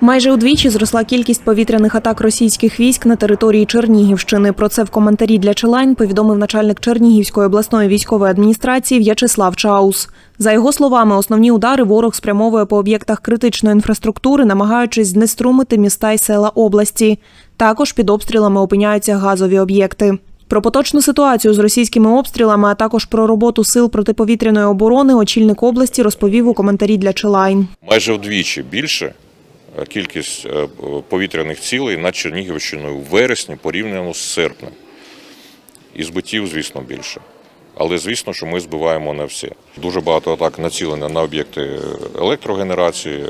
Майже удвічі зросла кількість повітряних атак російських військ на території Чернігівщини. Про це в коментарі для Челайн повідомив начальник Чернігівської обласної військової адміністрації В'ячеслав Чаус. За його словами, основні удари ворог спрямовує по об'єктах критичної інфраструктури, намагаючись знеструмити міста й села області. Також під обстрілами опиняються газові об'єкти. Про поточну ситуацію з російськими обстрілами, а також про роботу сил протиповітряної оборони, очільник області розповів у коментарі для Челайн. майже вдвічі більше кількість е, повітряних цілей над Чернігівщиною в вересні порівняно з серпнем. І збиттів, звісно, більше. Але звісно, що ми збиваємо не всі. Дуже багато атак націлено на об'єкти електрогенерації, е,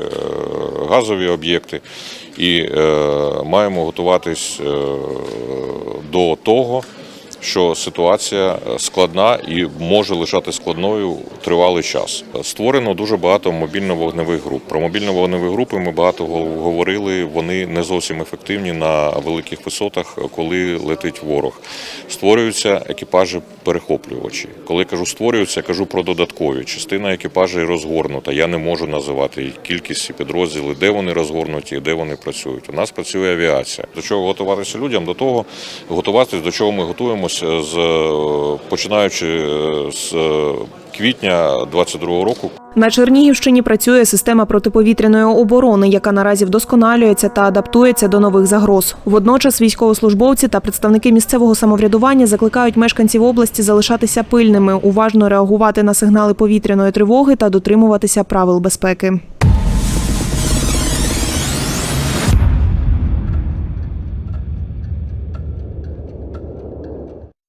газові об'єкти, і е, маємо готуватись е, до того, що ситуація складна і може лишати складною тривалий час. Створено дуже багато мобільно-вогневих груп. Про мобільно-вогневі групи ми багато гов- говорили. Вони не зовсім ефективні на великих висотах, коли летить ворог. Створюються екіпажі перехоплювачі. Коли кажу створюються, кажу про додаткові. Частина екіпажей розгорнута. Я не можу називати кількість і підрозділи, де вони розгорнуті, де вони працюють. У нас працює авіація. До чого готуватися людям? До того готуватися, до чого ми готуємося з е, починаючи е, з е, квітня 22 року, На Чернігівщині працює система протиповітряної оборони, яка наразі вдосконалюється та адаптується до нових загроз. Водночас військовослужбовці та представники місцевого самоврядування закликають мешканців області залишатися пильними, уважно реагувати на сигнали повітряної тривоги та дотримуватися правил безпеки.